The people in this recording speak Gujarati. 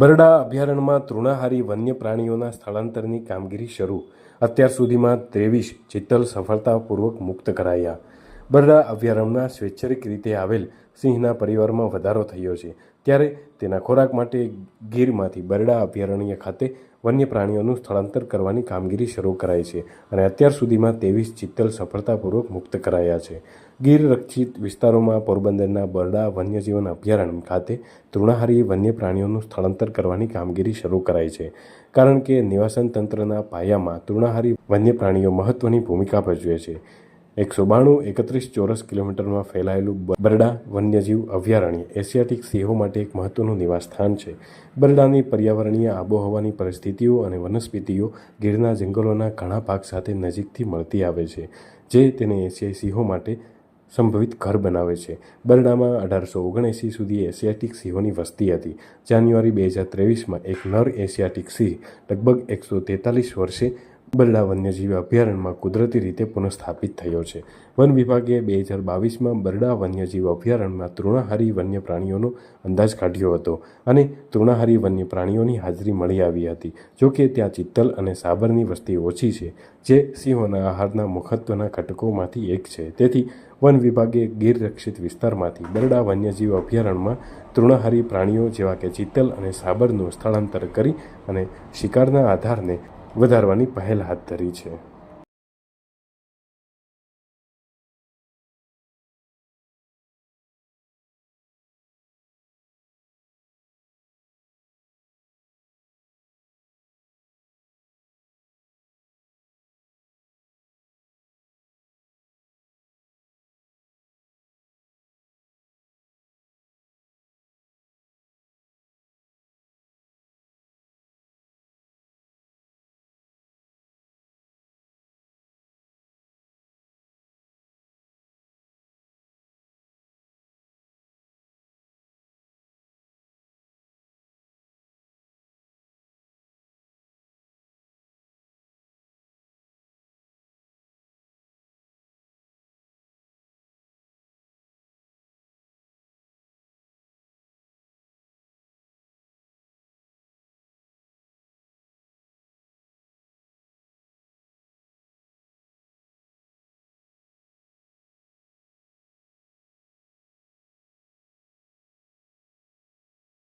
બરડા અભયારણ્યમાં તૃણાહારી વન્ય પ્રાણીઓના સ્થળાંતરની કામગીરી શરૂ. અત્યાર સુધીમાં ત્રેવીસ ચિત્તલ સફળતાપૂર્વક મુક્ત કરાયા. બરડા અભયારણ્યમાં સ્વૈચ્છિક રીતે આવેલ સિંહના પરિવારમાં વધારો થયો છે. ત્યારે તેના ખોરાક માટે ગીરમાંથી બરડા અભયારણ્ય ખાતે વન્ય પ્રાણીઓનું સ્થળાંતર કરવાની કામગીરી શરૂ કરાઈ છે અને અત્યાર સુધીમાં ત્રેવીસ ચિત્તલ સફળતાપૂર્વક મુક્ત કરાયા છે. ગીર રક્ષિત વિસ્તારોમાં પોરબંદરના બરડા વન્યજીવન અભયારણ્ય ખાતે તૃણાહારી વન્ય પ્રાણીઓનું સ્થળાંતર કરવાની કામગીરી શરૂ કરાઈ છે. કારણ કે નિવાસન તંત્રના પાયામાં તૃણાહારી વન્ય પ્રાણીઓ મહત્વની ભૂમિકા ભજવે છે. એકસો બાણું એકત્રીસ ચોરસ કિલોમીટરમાં ફેલાયેલું બરડા વન્યજીવ અભયારણ્ય એશિયાટિક સિંહો માટે એક મહત્વનું નિવાસસ્થાન છે. બરડાની પર્યાવરણીય આબોહવાની પરિસ્થિતિઓ અને વનસ્પતિઓ ગીરના જંગલોના ઘણા ભાગ સાથે નજીકથી મળતી આવે છે, જે તેને એશિયાઈ સિંહો માટે સંભવિત ઘર બનાવે છે. બરડામાં અઢારસો ઓગણએંસી સુધી એશિયાટિક સિંહોની વસ્તી હતી. જાન્યુઆરી બે હજાર ત્રેવીસમાં એક નર એશિયાટિક સિંહ લગભગ એકસો તેતાલીસ વર્ષે બરડા વન્યજીવ અભયારણ્યમાં કુદરતી રીતે પુનઃસ્થાપિત થયો છે. વન વિભાગે બે હજાર બાવીસમાં બરડા વન્યજીવ અભયારણ્યમાં તૃણાહારી વન્ય પ્રાણીઓનો અંદાજ કાઢ્યો હતો અને તૃણાહારી વન્ય પ્રાણીઓની હાજરી મળી આવી હતી. જોકે ત્યાં ચિત્તલ અને સાબરની વસ્તી ઓછી છે, જે સિંહોના આહારના મહત્વના ઘટકોમાંથી એક છે. તેથી વન વિભાગે ગીર રક્ષિત વિસ્તારમાંથી બરડા વન્યજીવ અભયારણ્યમાં તૃણાહારી પ્રાણીઓ જેવા કે ચિત્તલ અને સાબરનું સ્થળાંતર કરી અને શિકારના આધારને વધારવાની પહેલ હાથ ધરી છે.